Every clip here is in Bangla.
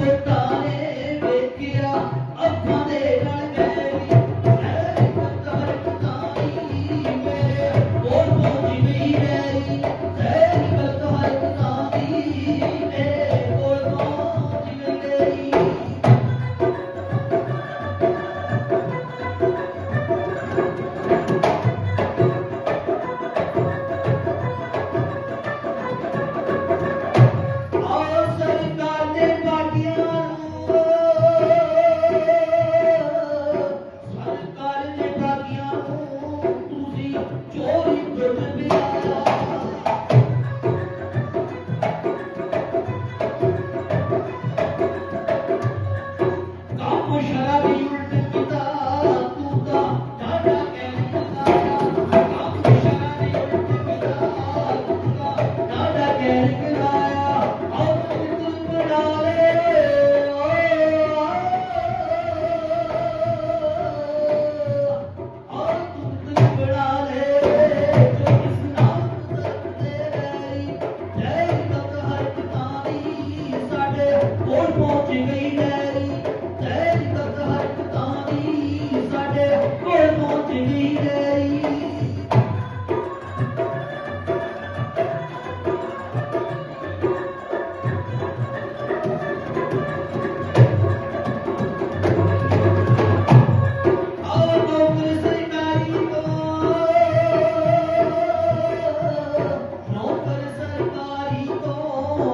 Thank you.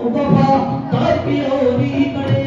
বাবা তার প্রিয়